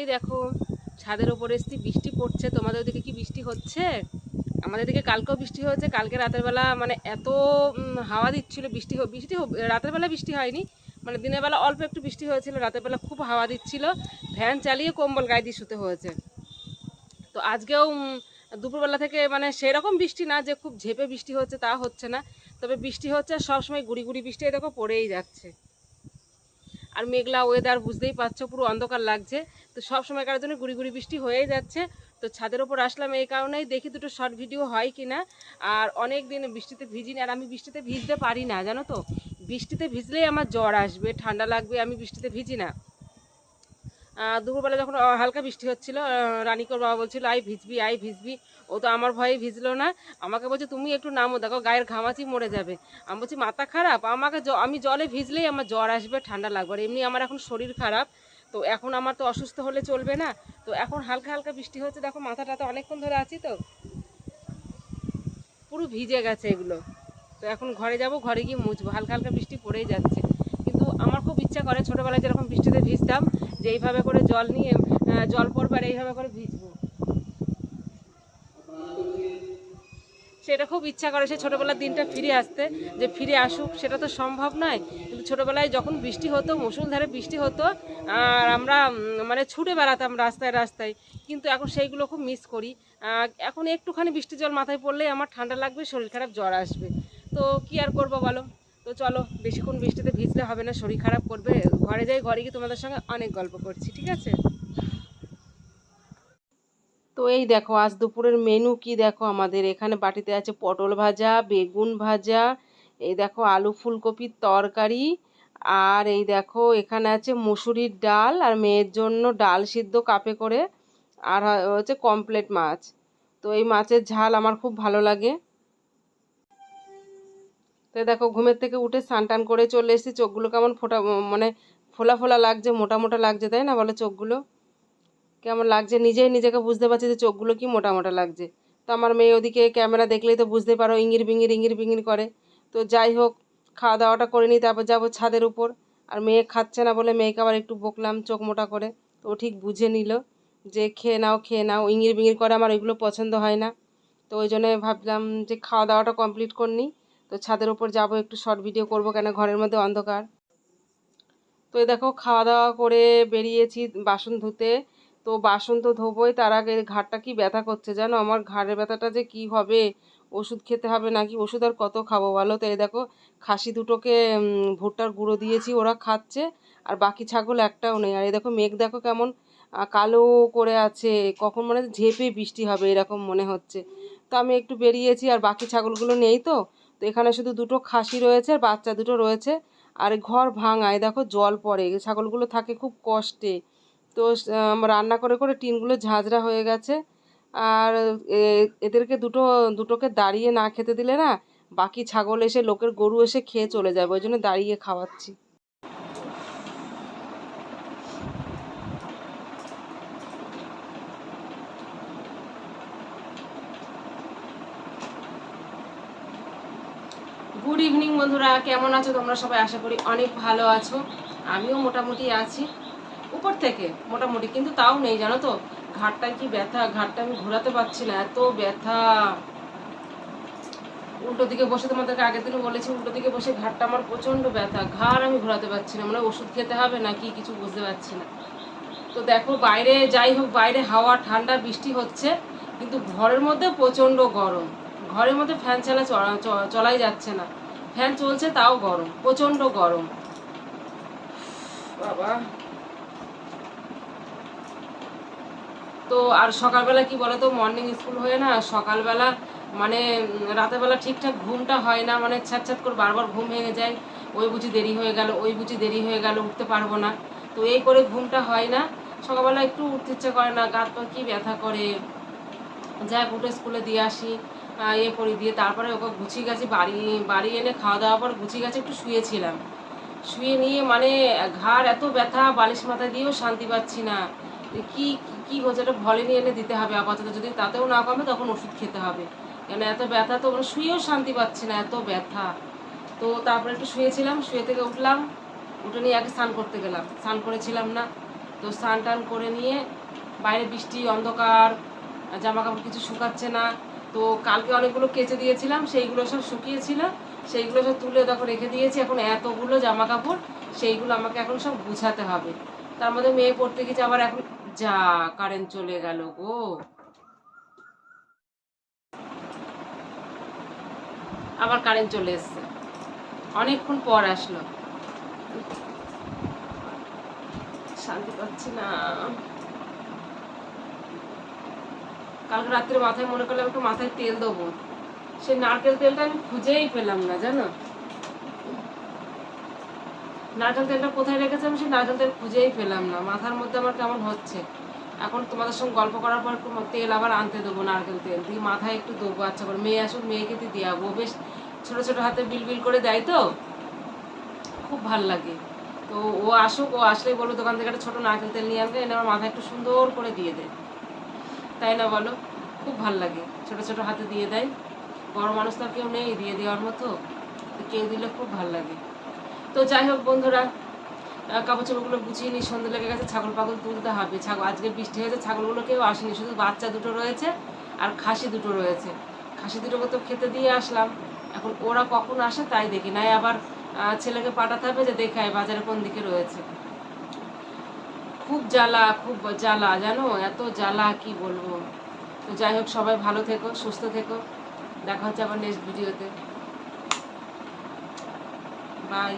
এই দেখো, ছাদের ওপরে এসছি, বৃষ্টি পড়ছে। তোমাদের ওদিকে কি বৃষ্টি হচ্ছে? আমাদের দিকে কালকেও বৃষ্টি হয়েছে, কালকে রাতের বেলা মানে এত হাওয়া দিচ্ছিল বৃষ্টি বৃষ্টি রাতের বেলা বৃষ্টি হয়নি মানে দিনের বেলা অল্প একটু বৃষ্টি হয়েছিল, রাতের বেলা খুব হাওয়া দিচ্ছিল। ফ্যান চালিয়ে কম্বল গায়ে দিয়ে শুতে হয়েছে। তো আজকেও দুপুরবেলা থেকে মানে সেরকম বৃষ্টি না, যে খুব ঝেপে বৃষ্টি হচ্ছে তা হচ্ছে না। তবে বৃষ্টি হচ্ছে সবসময় গুড়ি গুড়ি বৃষ্টি দেখো পড়েই যাচ্ছে। আর মেঘলা ওয়েদার বুঝতেই পারছ, পুরো অন্ধকার লাগছে। তো সব সময়কার জন্য গুড়ি গুড়ি বৃষ্টি হয়েই যাচ্ছে। তো ছাদের ওপর আসলাম এই কারণেই দেখি দুটো শর্ট ভিডিও হয় কি না আর অনেক দিন বৃষ্টিতে ভিজি ভিজিনি, আর আমি বৃষ্টিতে ভিজতে পারি না, জানো তো? বৃষ্টিতে ভিজলেই আমার জ্বর আসবে, ঠান্ডা লাগবে, আমি বৃষ্টিতে ভিজি না। দুপুরবেলা যখন হালকা বৃষ্টি হচ্ছিল রানিকর বাবা বলছিল আই ভিজবি আই ভিজবি। ও তো আমার ভয়ে ভিজলো না। আমাকে বলছে, তুমি একটু নামো, দেখো গায়ের ঘামাচি মরে যাবে। আমি বলছি, মাথা খারাপ? আমাকে আমি জলে ভিজলেই আমার জ্বর আসবে, ঠান্ডা লাগবে। আর এমনি আমার এখন শরীর খারাপ। তো এখন আমার তো অসুস্থ হলে চলবে না। তো এখন হালকা হালকা বৃষ্টি হচ্ছে, দেখো মাথাটা তো অনেকক্ষণ ধরে আছি তো। পুরো ভিজে গেছে এগুলো। তো এখন ঘরে যাব, ঘরে গিয়ে মুছবো। হালকা হালকা বৃষ্টি পড়েই যাচ্ছে। কিন্তু আমার খুব ইচ্ছা করে ছোটোবেলায় যেরকম বৃষ্টিতে ভিজতাম যে এইভাবে করে জল নিয়ে জল পড়বে আর এইভাবে করে ভিজবো। সেটা খুব ইচ্ছা করে, সে ছোটোবেলার দিনটা ফিরে আসতে, যে ফিরে আসুক, সেটা তো সম্ভব নয়। কিন্তু ছোটোবেলায় যখন বৃষ্টি হতো মুসুলধারে বৃষ্টি হতো, আর আমরা মানে ছুটে বেড়াতাম রাস্তায় রাস্তায়, কিন্তু এখন সেইগুলো খুব মিস করি। এখন একটুখানি বৃষ্টি জল মাথায় পড়লেই আমার ঠান্ডা লাগবে, শরীর খারাপ জ্বর আসবে। তো কি আর করব বলো? তো চলো, বেশিক্ষণ বৃষ্টিতে ভিজলে হবে না, শরীর খারাপ করবে। ঘরে যাই, ঘরে গিয়ে তোমাদের সঙ্গে অনেক গল্প করছি, ঠিক আছে? তো এই দেখো, আজ দুপুরের মেনু কি দেখো? আমাদের এখানে বাটিতে আছে পটল ভাজা, বেগুন ভাজা, এই দেখো আলু ফুলকপির তরকারি, আর এই দেখো এখানে আছে মুসুরির ডাল, আর মেয়ের জন্য ডাল সিদ্ধ কাপে করে, আর হচ্ছে কমপ্লেট মাছ। তো এই মাছের ঝাল আমার খুব ভালো লাগে। তো দেখো ঘুমের থেকে উঠে স্নান টান করে চলে এসেছি। চোখগুলো কেমন ফোটা মানে ফোলা ফোলা লাগছে, মোটা মোটা লাগছে, তাই না বলো চোখগুলো? কেমন লাগছে? নিজেই নিজেকে বুঝতে পারছি যে চোখগুলো কি মোটা মোটা লাগছে। তো আমার মেয়ে ওদিকে ক্যামেরা দেখলেই তো বুঝতে পারো, ইঙ্গির বিঙ্গির ইঙ্গির বিঙ্গির করে। তো যাই হোক, খাওয়া দাওয়াটা করে নিই, তারপর যাব ছাদের উপর। আর মেয়ে খাচ্ছে না বলে মেয়েকে আবার একটু বকলাম চোখ মোটা করে। তো ও ঠিক বুঝে নিল যে খেয়ে নাও খেয়ে নাও, ইঙ্গির বিঙ্গির করে, আমার ওইগুলো পছন্দ হয় না। তো ওই জন্য ভাবলাম যে খাওয়া দাওয়াটা কমপ্লিট করে নিই। তো ছাদের ওপর যাব, একটু শর্ট ভিডিও করব কেন ঘরের মধ্যে অন্ধকার। তো এই দেখো খাওয়া দাওয়া করে বেরিয়েছি বাসন ধুতে। তো বাসন তো ধোবই, তার আগে ঘাড়টা কি ব্যথা করছে জানো? আমার ঘাড়ের ব্যথাটা যে কি হবে? ওষুধ খেতে হবে নাকি? ওষুধ আর কত খাব বলো তো? এই দেখো, খাসি দুটোকে ভুট্টার গুঁড়ো দিয়েছি, ওরা খাচ্ছে। আর বাকি ছাগল একটাও নেই। আর এই দেখো, মেঘ দেখো কেমন কালো করে আছে। কখন মানে ঝেপে বৃষ্টি হবে, এরকম মনে হচ্ছে। তো আমি একটু বেরিয়েছি, আর বাকি ছাগলগুলো নেই তো? এখানে শুধু দুটো খাসি রয়েছে আর বাচ্চা দুটো রয়েছে। আর ঘর ভাঙায়। দেখো জল পড়ে। ছাগলগুলো থাকে খুব কষ্টে। তো রান্না করে করে টিনগুলো ঝাঁঝরা হয়ে গেছে। আর এদেরকে দুটো, দুটোকে দাঁড়িয়ে না খেতে দিলে না বাকি ছাগল এসে, লোকের গরু এসে খেয়ে চলে যাবে। ওই জন্য দাঁড়িয়ে খাওয়াচ্ছি। গুড ইভিনিং বন্ধুরা। কেমন আছো? তোমরা সবাই আশা করি অনেক ভালো আছো। আমিও মোটামুটি আছি। উপর থেকে মোটামুটি, কিন্তু তাও নেই, জানো তো? ঘাটটায় কি ব্যথা? ঘাটটা আমি ঘোরাতে পারছি না। এত ব্যথা। উল্টো দিকে বসে তোমাদেরকে আগের দিনও বলেছি, উল্টো দিকে বসে ঘাটটা আমার প্রচণ্ড ব্যথা। ঘাড় আমি ঘোরাতে পারছি না। মানে ওষুধ খেতে হবে না কি কিছু বুঝতে পারছি না। তো দেখো, বাইরে যাই হোক, বাইরে হাওয়া, ঠান্ডা, বৃষ্টি হচ্ছে, কিন্তু ঘরের মধ্যে প্রচণ্ড গরম। ঘরের মধ্যে ফ্যান চলা- চলাই যাচ্ছে না। ফ্যান চলছে, তাও গরম, প্রচণ্ড গরম। বাবা। তো আর সকালবেলা কি বলো তো মর্নিং স্কুল হয়ে না সকালবেলা মানে রাতেরবেলা ঠিকঠাক ঘুমটা হয় না মানে ছ্যাট ছ্যাট করে বারবার ঘুম ভেঙে যায়। ওই বুঝি দেরি হয়ে গেল, ওই বুঝি দেরি হয়ে গেল, উঠতে পারব না। তো এই করে ঘুমটা হয় না। সকালবেলা একটু উঠতে ইচ্ছে করে না গাত পা কি ব্যথা করে। যাই উঠে স্কুলে দিয়ে আসি। ইয়ে পরি দিয়ে তারপরে ওকে গুছিয়ে গেছি, বাড়ি বাড়ি এনে খাওয়া দাওয়ার পর গুছিয়ে গেছে, একটু শুয়েছিলাম। শুয়ে নিয়ে মানে ঘাড় এত ব্যথা, বালিশ মাথায় দিয়েও শান্তি পাচ্ছি না। কি কি হচ্ছে, এটা ভলিনি এনে দিতে হবে আপাতত। যদি তাতেও না কমে, তখন ওষুধ খেতে হবে। কেন, এত ব্যথা তো মানে শুয়েও শান্তি পাচ্ছি না, এত ব্যথা। তো তারপরে একটু শুয়েছিলাম, শুয়ে থেকে উঠলাম, উঠে নিয়ে আগে স্নান করতে গেলাম। স্নান করেছিলাম না, তো তো স্নান টান করে নিয়ে বাইরে বৃষ্টি, অন্ধকার জামা কাপড় কিছু শুকাচ্ছে না তো কালকে অনেকগুলো কেচে দিয়েছিলাম, সেইগুলো সব শুকিয়েছিল, সেইগুলো সব তুলে দেখো রেখে দিয়েছি। এখন এতগুলো জামা কাপড় সেইগুলো আমাকে এখন সব গুছাতে হবে। তার মধ্যে মেয়ে পড়তে গেছে, আবার এখন যা কারেন্ট চলে গেল গো। আবার কারেন্ট চলে এসছে। অনেকক্ষণ পর আসলো। শান্তি পাচ্ছি না। কালকে রাত্রে মাথায় মনে করলাম একটু মাথায় তেল দেবো। সে নারকেল তেলটা আমি খুঁজেই পেলাম না, জানো? নারকেল তেলটা কোথায় রেখেছে আমি সেই নারকেল তেল খুঁজেই পেলাম না। মাথার মধ্যে আমার কেমন হচ্ছে? এখন তোমাদের সঙ্গে গল্প করার পর তেল আবার আনতে দেবো নারকেল তেল। দিয়ে মাথায় একটু দেবো আচ্ছা করে মেয়ে আসুক, মেয়েকে দিয়ে দেওয়াবো বেশ ছোট ছোট হাতে বিল বিল করে দেয় তো? খুব ভালো লাগে। তো ও আসুক, ও আসলেই বলব দোকান থেকে একটা ছোটো নারকেল তেল নিয়ে আনবে, এনে আমার মাথায় একটু সুন্দর করে দিয়ে দেয় তাই না বলো? খুব ভালো লাগে। ছোট ছোট হাতে দিয়ে দেয়। বড় মানুষ তো কেউ নেই, দিয়ে দেওয়ার মতো। তো কেউ দিলে খুব ভালো লাগে। তো যাই হোক বন্ধুরা কাপড় চোপড়গুলো গুছিয়ে নিই। সন্ধ্যে লেগে গেছে, ছাগল পাগল তুলতে হবে। ছাগল আজকে বৃষ্টি হয়েছে, ছাগলগুলো কেউ আসেনি। শুধু বাচ্চা দুটো রয়েছে আর খাসি দুটো রয়েছে। খাসি দুটোকে তো খেতে দিয়ে আসলাম। এখন ওরা কখন আসে তাই দেখি নাই আবার ছেলেকে পাঠাতে হবে যে দেখায় বাজারে কোন দিকে রয়েছে। খুব জ্বালা খুব জ্বালা, জানো? এত জ্বালা, কি বলব? তো যাই হোক, সবাই ভালো থেকো, সুস্থ থেকো। দেখা হচ্ছে আবার নেক্সট ভিডিওতে বাই